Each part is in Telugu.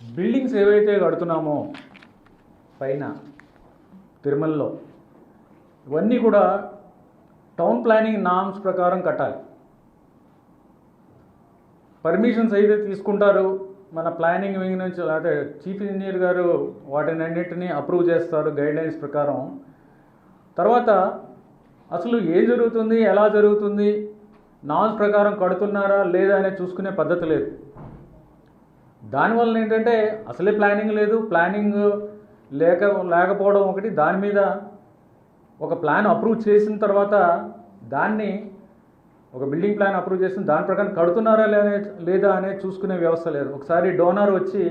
బిల్డింగ్స్ ఏవైతే కడుతున్నామో పైన తిరుమలలో ఇవన్నీ కూడా టౌన్ ప్లానింగ్ నామ్స్ ప్రకారం కట్టాలి. పర్మిషన్స్ అయితే తీసుకుంటారు మన ప్లానింగ్ వింగ్ నుంచి లేకపోతే చీఫ్ ఇంజనీర్ గారు వాటిని అన్నింటినీ అప్రూవ్ చేస్తారు గైడ్లైన్స్ ప్రకారం. తర్వాత అసలు ఏం జరుగుతుంది ఎలా జరుగుతుంది నామ్స్ ప్రకారం కడుతున్నారా లేదా అనేది చూసుకునే పద్ధతి లేదు. దానివల్ల ఏంటంటే అసలే ప్లానింగ్ లేదు. ప్లానింగ్ లేక లేకపోవడం ఒకటి. దాని మీద ఒక ప్లాన్ అప్రూవ్ చేసిన తర్వాత దాన్ని ఒక బిల్డింగ్ ప్లాన్ అప్రూవ్ చేసిన దాని ప్రకారం కడుతున్నారా లేదా లేదా అనేది చూసుకునే వ్యవస్థ లేదు. ఒకసారి డోనర్ వచ్చి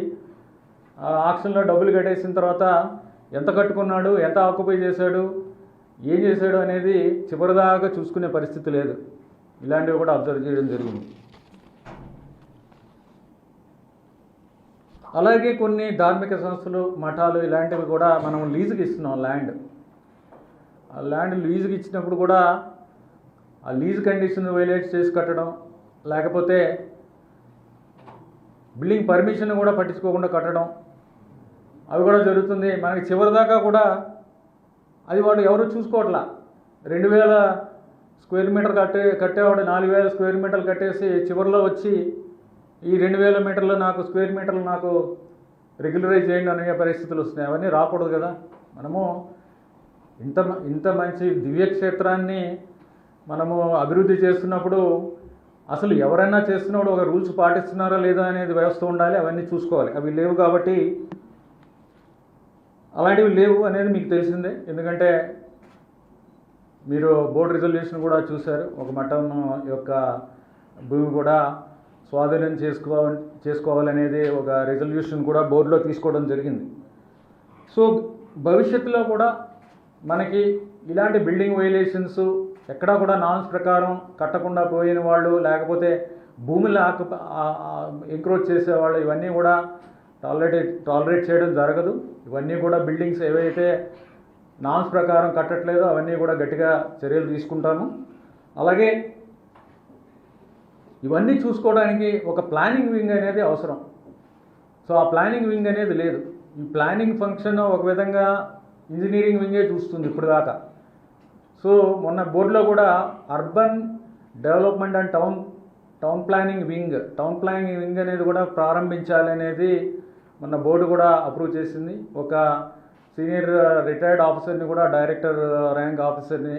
ఆ ఆక్షన్లో డబ్బులు కట్టేసిన తర్వాత ఎంత కట్టుకున్నాడు ఎంత ఆక్యుపై చేశాడు ఏం చేశాడు అనేది చివరిదాకా చూసుకునే పరిస్థితి లేదు. ఇలాంటివి కూడా అబ్జర్వ్ చేయడం జరిగింది. అలాగే కొన్ని ధార్మిక సంస్థలు మఠాలు ఇలాంటివి కూడా మనం లీజుకి ఇస్తున్నాం ల్యాండ్. ఆ ల్యాండ్ లీజుకి ఇచ్చినప్పుడు కూడా ఆ లీజ్ కండిషన్ వైలేట్ చేసి కట్టడం లేకపోతే బిల్డింగ్ పర్మిషన్ కూడా పట్టించుకోకుండా కట్టడం అవి కూడా జరుగుతుంది. మనకి చివరిదాకా కూడా అది వాళ్ళు ఎవరు చూసుకోవట్లా. రెండు వేల స్క్వేర్ మీటర్ కట్టే కట్టేవాడు నాలుగు వేల స్క్వేర్ మీటర్లు కట్టేసి చివరిలో వచ్చి ఈ రెండు వేల మీటర్లు నాకు స్క్వేర్ మీటర్లు నాకు రెగ్యులరైజ్ చేయండి అనే పరిస్థితులు వస్తున్నాయి. అవన్నీ రాకూడదు కదా. మనము ఇంత మ- ఇంత మంచి దివ్యక్షేత్రాన్ని మనము అభివృద్ధి చేస్తున్నప్పుడు అసలు ఎవరైనా చేస్తున్నప్పుడు ఒక రూల్స్ పాటిస్తున్నారా లేదా అనేది వ్యవస్థ ఉండాలి. అవన్నీ చూసుకోవాలి. అవి లేవు కాబట్టి అలాంటివి లేవు అనేది మీకు తెలిసిందే. ఎందుకంటే మీరు బోర్డు రిజల్యూషన్ కూడా చూశారు. ఒక మఠం యొక్క భూమి కూడా స్వాధీనం చేసుకో చేసుకోవాలనేది ఒక రిజల్యూషన్ కూడా బోర్డులో తీసుకోవడం జరిగింది. సో భవిష్యత్తులో కూడా మనకి ఇలాంటి బిల్డింగ్ వైలేషన్స్ ఎక్కడా కూడా నాన్స్ ప్రకారం కట్టకుండా పోయిన వాళ్ళు లేకపోతే భూములు ఆకు ఎంక్రోచ్ చేసేవాళ్ళు ఇవన్నీ కూడా టాలరేట్ టాలరేట్ చేయడం జరగదు. ఇవన్నీ కూడా బిల్డింగ్స్ ఏవైతే నామ్స్ ప్రకారం కట్టట్లేదో అవన్నీ కూడా గట్టిగా చర్యలు తీసుకుంటాము. అలాగే ఇవన్నీ చూసుకోవడానికి ఒక ప్లానింగ్ వింగ్ అనేది అవసరం. సో ఆ ప్లానింగ్ వింగ్ అనేది లేదు. ఈ ప్లానింగ్ ఫంక్షన్ ఒక విధంగా ఇంజనీరింగ్ వింగే చూస్తుంది ఇప్పుడు దాకా. సో మొన్న బోర్డులో కూడా urban development and town town planning wing town planning wing అనేది కూడా ప్రారంభించాలి అనేది మొన్న బోర్డు కూడా అప్రూవ్ చేసింది. ఒక సీనియర్ రిటైర్డ్ ఆఫీసర్ని కూడా డైరెక్టర్ ర్యాంక్ ఆఫీసర్ని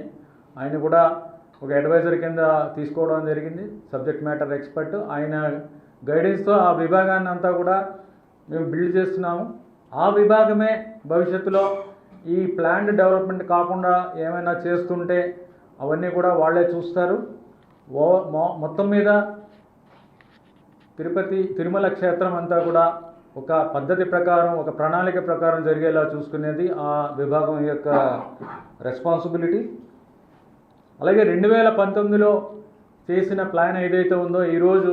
ఆయన కూడా ఒక అడ్వైజర్ కింద తీసుకోవడం జరిగింది. సబ్జెక్ట్ మ్యాటర్ ఎక్స్పర్ట్ ఆయన గైడెన్స్తో ఆ విభాగాన్ని అంతా కూడా మేము బిల్డ్ చేస్తున్నాము. ఆ విభాగమే భవిష్యత్తులో ఈ ప్లాన్డ్ డెవలప్మెంట్ కాకుండా ఏమైనా చేస్తుంటే అవన్నీ కూడా వాళ్ళే చూస్తారు. ఓ మొత్తం మీద తిరుపతి తిరుమల క్షేత్రం అంతా కూడా ఒక పద్ధతి ప్రకారం ఒక ప్రణాళిక ప్రకారం జరిగేలా చూసుకునేది ఆ విభాగం యొక్క రెస్పాన్సిబిలిటీ అలాగే రెండు వేల పంతొమ్మిదిలో చేసిన ప్లాన్ ఏదైతే ఉందో ఈరోజు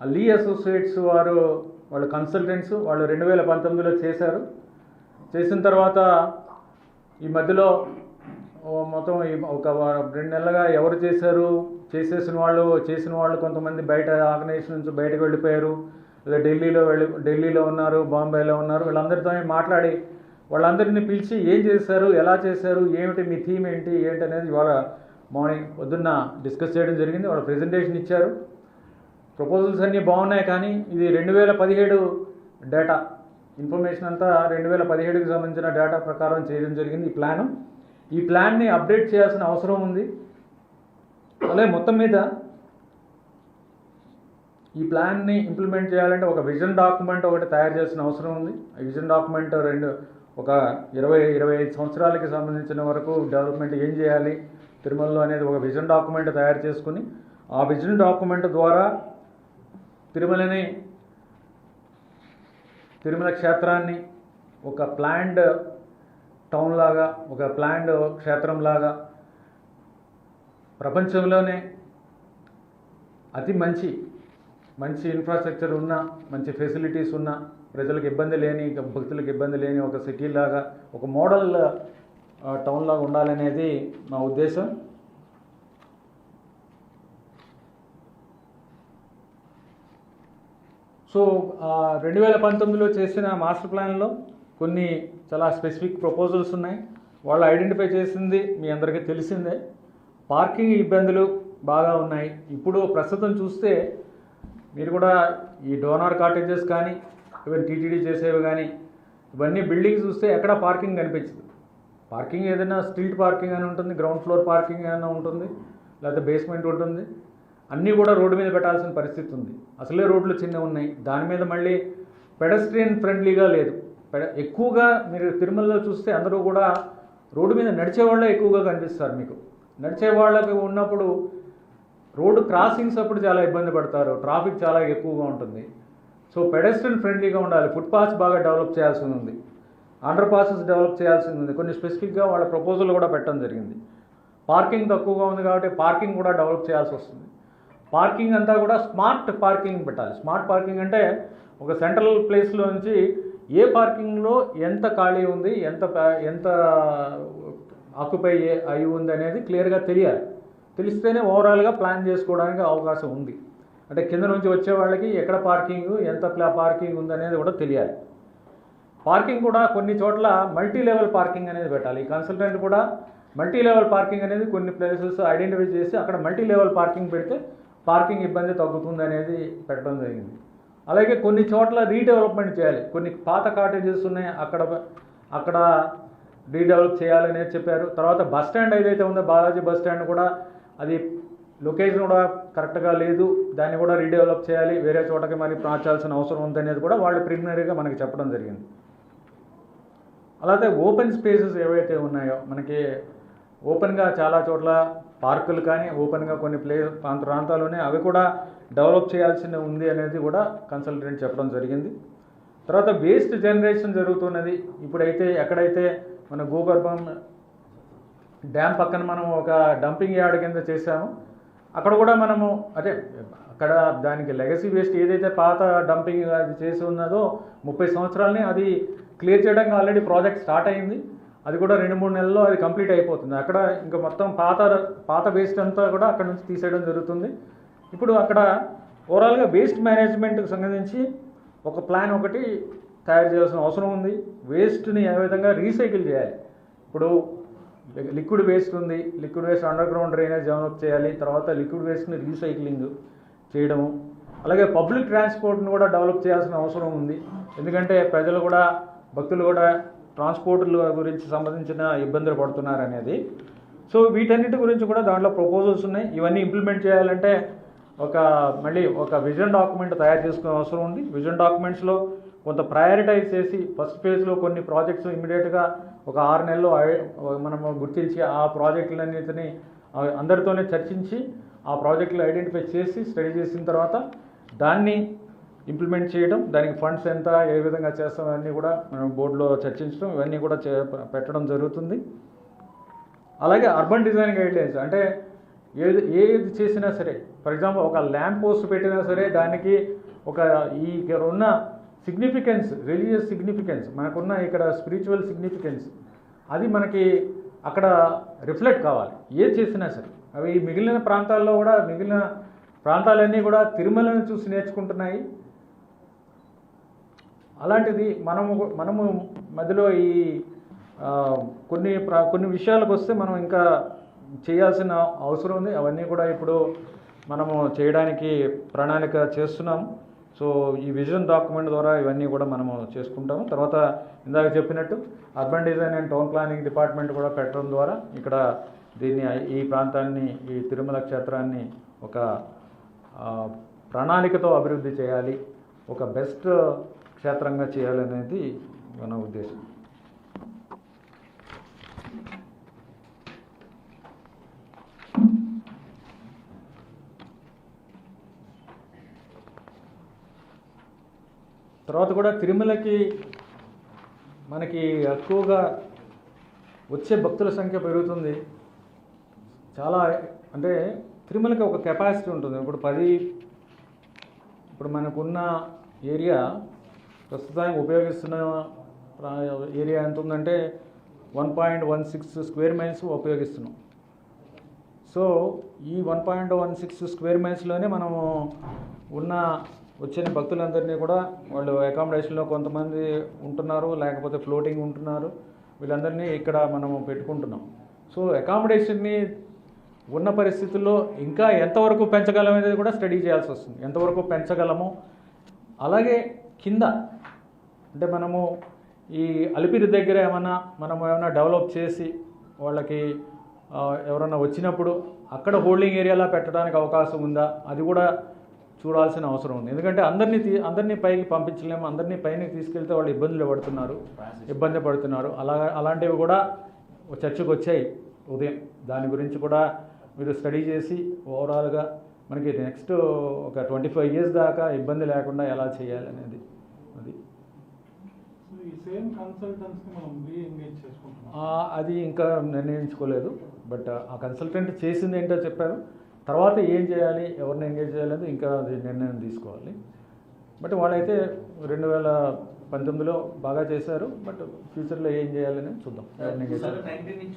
ఆ లీ అసోసియేట్స్ వారు వాళ్ళ కన్సల్టెంట్స్ వాళ్ళు రెండు వేల పంతొమ్మిదిలో చేశారు. చేసిన తర్వాత ఈ మధ్యలో మొత్తం ఒక రెండు నెలలుగా ఎవరు చేశారు చేసేసిన వాళ్ళు చేసిన వాళ్ళు కొంతమంది బయట ఆర్గనైజేషన్ నుంచి బయటకు వెళ్ళిపోయారు. లేదా ఢిల్లీలో వెళ్ళి ఢిల్లీలో ఉన్నారు బాంబేలో ఉన్నారు వీళ్ళందరితో మాట్లాడి వాళ్ళందరినీ పిలిచి ఏం చేశారు ఎలా చేశారు ఏమిటి మీ థీమ్ ఏంటి ఏంటి అనేది ఇవాళ మార్నింగ్ పొద్దున్న డిస్కస్ చేయడం జరిగింది. వాళ్ళు ప్రెజెంటేషన్ ఇచ్చారు. ప్రపోజల్స్ అన్నీ బాగున్నాయి కానీ ఇది రెండు వేల పదిహేడు డేటా. ఇన్ఫర్మేషన్ అంతా రెండు వేల పదిహేడుకి సంబంధించిన డేటా ప్రకారం చేయడం జరిగింది ఈ ప్లాను. ఈ ప్లాన్ని అప్డేట్ చేయాల్సిన అవసరం ఉంది. అలాగే మొత్తం మీద ఈ ప్లాన్ని ఇంప్లిమెంట్ చేయాలంటే ఒక విజన్ డాక్యుమెంట్ ఒకటి తయారు చేయాల్సిన అవసరం ఉంది. ఆ విజన్ డాక్యుమెంట్ రెండు ఒక ఇరవై ఇరవై ఐదు సంవత్సరాలకి సంబంధించిన వరకు డెవలప్మెంట్ ఏం చేయాలి? తిరుమలలో అనేది ఒక విజన్ డాక్యుమెంట్ తయారు చేసుకుని ఆ విజన్ డాక్యుమెంట్ ద్వారా తిరుమలని తిరుమల క్షేత్రాన్ని ఒక ప్లాండ్ టౌన్ లాగా ఒక ప్లాండ్ క్షేత్రం లాగా ప్రపంచంలోనే అతి మంచి మంచి ఇన్ఫ్రాస్ట్రక్చర్ ఉన్న మంచి ఫెసిలిటీస్ ఉన్న ప్రజలకు ఇబ్బంది లేని ఇంకా భక్తులకు ఇబ్బంది లేని ఒక సిటీ లాగా ఒక మోడల్ టౌన్ లాగా ఉండాలనేది మా ఉద్దేశం. సో రెండు వేల పంతొమ్మిదిలో చేసిన మాస్టర్ ప్లాన్లో కొన్ని చాలా స్పెసిఫిక్ ప్రపోజల్స్ ఉన్నాయి. వాళ్ళు ఐడెంటిఫై చేసింది మీ అందరికీ తెలిసిందే. పార్కింగ్ ఇబ్బందులు బాగా ఉన్నాయి. ఇప్పుడు ప్రస్తుతం చూస్తే మీరు కూడా ఈ డోనార్ కాటేజెస్ కానీ ఈవెన్ టీటీడీ చేసేవి కానీ ఇవన్నీ బిల్డింగ్స్ చూస్తే ఎక్కడ పార్కింగ్ కనిపించదు. పార్కింగ్ ఏదైనా స్ట్రీట్ పార్కింగ్ అని ఉంటుంది గ్రౌండ్ ఫ్లోర్ పార్కింగ్ అయినా ఉంటుంది లేకపోతే బేస్మెంట్ ఉంటుంది. అన్నీ కూడా రోడ్డు మీద పెట్టాల్సిన పరిస్థితి ఉంది. అసలే రోడ్లు చిన్నవి ఉన్నాయి. దాని మీద మళ్ళీ పెడస్ట్రియన్ ఫ్రెండ్లీగా లేదు. పెడ- ఎక్కువగా మీరు తిరుమలలో చూస్తే అందరూ కూడా రోడ్డు మీద నడిచే వాళ్ళే ఎక్కువగా కనిపిస్తారు మీకు. నడిచే వాళ్ళకి ఉన్నప్పుడు రోడ్డు క్రాసింగ్స్ అప్పుడు చాలా ఇబ్బంది పడతారు. ట్రాఫిక్ చాలా ఎక్కువగా ఉంటుంది. సో పెడస్ట్రియన్ ఫ్రెండ్లీగా ఉండాలి. ఫుట్పాత్స్ బాగా డెవలప్ చేయాల్సి ఉంది. అండర్ పాసెస్ డెవలప్ చేయాల్సి ఉంది. కొన్ని స్పెసిఫిక్గా వాళ్ళ ప్రపోజల్ కూడా పెట్టడం జరిగింది. పార్కింగ్ తక్కువగా ఉంది కాబట్టి పార్కింగ్ కూడా డెవలప్ చేయాల్సి వస్తుంది. పార్కింగ్ అంతా కూడా స్మార్ట్ పార్కింగ్ పెట్టాలి. స్మార్ట్ పార్కింగ్ అంటే ఒక సెంట్రల్ ప్లేస్లో నుంచి ఏ పార్కింగ్లో ఎంత ఖాళీ ఉంది ఎంత ఎంత ఆక్యుపై అయి ఉంది అనేది క్లియర్గా తెలియాలి. తెలిస్తేనే ఓవరాల్గా ప్లాన్ చేసుకోవడానికి అవకాశం ఉంది. అంటే కింద నుంచి వచ్చే వాళ్ళకి ఎక్కడ పార్కింగ్ ఎంత ప్లా- పార్కింగ్ ఉంది అనేది కూడా తెలియాలి. పార్కింగ్ కూడా కొన్ని చోట్ల మల్టీ లెవెల్ పార్కింగ్ అనేది పెట్టాలి. ఈ కన్సల్టెంట్ కూడా మల్టీ లెవెల్ పార్కింగ్ అనేది కొన్ని ప్లేసెస్ ఐడెంటిఫై చేసి అక్కడ మల్టీ లెవెల్ పార్కింగ్ పెడితే పార్కింగ్ ఇబ్బంది తగ్గుతుంది అనేది పెట్టడం జరిగింది. అలాగే కొన్ని చోట్ల రీడెవలప్మెంట్ చేయాలి. కొన్ని పాత కాటేజెస్ ఉన్నాయి. అక్కడ అక్కడ రీడెవలప్ చేయాలనేది చెప్పారు. తర్వాత బస్ స్టాండ్ ఏదైతే ఉందో బాలాజీ బస్ స్టాండ్ కూడా అది లొకేషన్ కూడా కరెక్ట్గా లేదు. దాన్ని కూడా రీడెవలప్ చేయాలి. వేరే చోటకి మరి మార్చాల్సిన అవసరం ఉందనేది కూడా వాళ్ళు ప్రిలిమినరీగా మనకి చెప్పడం జరిగింది. అలాగే ఓపెన్ స్పేసెస్ ఏవైతే ఉన్నాయో మనకి ఓపెన్గా చాలా చోట్ల పార్కులు కానీ ఓపెన్గా కొన్ని ప్లే ప్రాంత ప్రాంతాల్లోనే అవి కూడా డెవలప్ చేయాల్సిన ఉంది అనేది కూడా కన్సల్టెంట్ చెప్పడం జరిగింది. తర్వాత వేస్ట్ జనరేషన్ జరుగుతున్నది. ఇప్పుడైతే ఎక్కడైతే మన భూగర్భం డ్యామ్ పక్కన మనం ఒక డంపింగ్ యార్డ్ కింద చేసాము అక్కడ కూడా మనము అదే అక్కడ దానికి లెగసీ వేస్ట్ ఏదైతే పాత డంపింగ్ అది చేసి ఉన్నదో ముప్పై సంవత్సరాలని అది క్లియర్ చేయడానికి ఆల్రెడీ ప్రాజెక్ట్ స్టార్ట్ అయింది. అది కూడా రెండు మూడు నెలల్లో అది కంప్లీట్ అయిపోతుంది. అక్కడ ఇంకా మొత్తం పాత పాత వేస్ట్ అంతా కూడా అక్కడ నుంచి తీసేయడం జరుగుతుంది. ఇప్పుడు అక్కడ ఓవరాల్గా వేస్ట్ మేనేజ్మెంట్కి సంబంధించి ఒక ప్లాన్ ఒకటి తయారు చేయాల్సిన అవసరం ఉంది. వేస్ట్ని ఏ విధంగా రీసైకిల్ చేయాలి? ఇప్పుడు లిక్విడ్ వేస్ట్ ఉంది. Liquid waste underground drainage develop చేయాలి. తర్వాత లిక్విడ్ వేస్ట్ని రీసైక్లింగ్ చేయడము. అలాగే పబ్లిక్ ట్రాన్స్పోర్ట్ని కూడా డెవలప్ చేయాల్సిన అవసరం ఉంది. ఎందుకంటే ప్రజలు కూడా భక్తులు కూడా ట్రాన్స్పోర్ట్ల గురించి సంబంధించిన ఇబ్బందులు పడుతున్నారు అనేది. సో వీటన్నిటి గురించి కూడా దాంట్లో ప్రపోజల్స్ ఉన్నాయి. ఇవన్నీ ఇంప్లిమెంట్ చేయాలంటే ఒక మళ్ళీ ఒక విజన్ డాక్యుమెంట్ తయారు చేసుకునే అవసరం ఉంది. విజన్ డాక్యుమెంట్స్లో కొంత ప్రయారిటైజ్ చేసి ఫస్ట్ ఫేజ్లో కొన్ని ప్రాజెక్ట్స్ ఇమీడియట్గా ఒక ఆరు నెలలు మనం మనము గుర్తించి ఆ ప్రాజెక్టులన్నిటిని అందరితోనే చర్చించి ఆ ప్రాజెక్టులు ఐడెంటిఫై చేసి స్టడీ చేసిన తర్వాత దాన్ని ఇంప్లిమెంట్ చేయడం దానికి ఫండ్స్ ఎంత ఏ విధంగా చేస్తాం అన్నీ కూడా మనం బోర్డులో చర్చించడం ఇవన్నీ కూడా చే పెట్టడం జరుగుతుంది. అలాగే అర్బన్ డిజైన్ గైడ్లైన్స్ అంటే ఏది ఏది చేసినా సరే ఫర్ ఎగ్జాంపుల్ ఒక ల్యాంప్ పోస్ట్ పెట్టినా సరే దానికి ఒక ఈ ఇక్కడ ఉన్న సిగ్నిఫికెన్స్ రిలీజియస్ సిగ్నిఫికెన్స్ మనకున్న ఇక్కడ స్పిరిచువల్ సిగ్నిఫికెన్స్ అది మనకి అక్కడ రిఫ్లెక్ట్ కావాలి. ఏది చేసినా సరే. అవి మిగిలిన ప్రాంతాల్లో కూడా మిగిలిన ప్రాంతాలన్నీ కూడా తిరుమలను చూసి నేర్చుకుంటున్నాయి. అలాంటిది మనము మనము మధ్యలో ఈ కొన్ని కొన్ని విషయాలకు వస్తే మనం ఇంకా చేయాల్సిన అవసరం ఉంది. అవన్నీ కూడా ఇప్పుడు మనము చేయడానికి ప్రణాళిక చేస్తున్నాము సో ఈ విజన్ డాక్యుమెంట్ ద్వారా ఇవన్నీ కూడా మనము చేసుకుంటాము. తర్వాత ఇందాక చెప్పినట్టు urban design and town planning department కూడా పెట్టడం ద్వారా ఇక్కడ దీన్ని ఈ ప్రాంతాన్ని ఈ తిరుమల క్షేత్రాన్ని ఒక ప్రణాళికతో అభివృద్ధి చేయాలి. ఒక బెస్ట్ క్షేత్రంగా చేయాలనేది మన ఉద్దేశం. తర్వాత కూడా తిరుమలకి మనకి ఎక్కువగా వచ్చే భక్తుల సంఖ్య పెరుగుతుంది. చాలా అంటే తిరుమలకి ఒక కెపాసిటీ ఉంటుంది. ఇప్పుడు పది ఇప్పుడు మనకున్న ఏరియా ప్రస్తుతానికి ఉపయోగిస్తున్న ఏరియా ఎంత ఉందంటే one point one six square miles ఉపయోగిస్తున్నాం. So ఈ one point one six square మైల్స్లోనే మనము ఉన్న వచ్చిన భక్తులందరినీ కూడా వాళ్ళు అకామిడేషన్లో కొంతమంది ఉంటున్నారు లేకపోతే ఫ్లోటింగ్ ఉంటున్నారు. వీళ్ళందరినీ ఇక్కడ మనము పెట్టుకుంటున్నాం. సో అకామిడేషన్ని ఉన్న పరిస్థితుల్లో ఇంకా ఎంతవరకు పెంచగలం అనేది కూడా స్టడీ చేయాల్సి వస్తుంది. ఎంతవరకు పెంచగలము? అలాగే కింద అంటే మనము ఈ అలిపిరి దగ్గర ఏమైనా మనం ఏమైనా డెవలప్ చేసి వాళ్ళకి ఎవరన్నా వచ్చినప్పుడు అక్కడ హోల్డింగ్ ఏరియాలా పెట్టడానికి అవకాశం ఉందా? అది కూడా చూడాల్సిన అవసరం ఉంది. ఎందుకంటే అందరినీ తీ అందరినీ పైకి పంపించలేము అందరినీ పైకి తీసుకెళ్తే వాళ్ళు ఇబ్బందులు పడుతున్నారు ఇబ్బంది పడుతున్నారు. అలా అలాంటివి కూడా చర్చకు వచ్చాయి. ఉదయం దాని గురించి కూడా మీరు స్టడీ చేసి ఓవరాల్గా మనకి నెక్స్ట్ ఒక ట్వంటీ ఫైవ్ ఇయర్స్ దాకా ఇబ్బంది లేకుండా ఎలా చేయాలి అనేది సేమ్ కన్సల్టెంట్స్ని మనం రీ ఎంగేజ్ చేసుకుంటున్నాం. ఆ, అది ఇంకా నిర్ణయించుకోలేదు. బట్ ఆ కన్సల్టెంట్ చేసింది ఏంటో చెప్పారు తర్వాత ఏం చేయాలి ఎవరిని ఎంగేజ్ చేయాలని ఇంకా అది నిర్ణయం తీసుకోవాలి. బట్ వాళ్ళైతే రెండు వేల పంతొమ్మిదిలో బాగా చేశారు. బట్ ఫ్యూచర్లో ఏం చేయాలని చూద్దాం.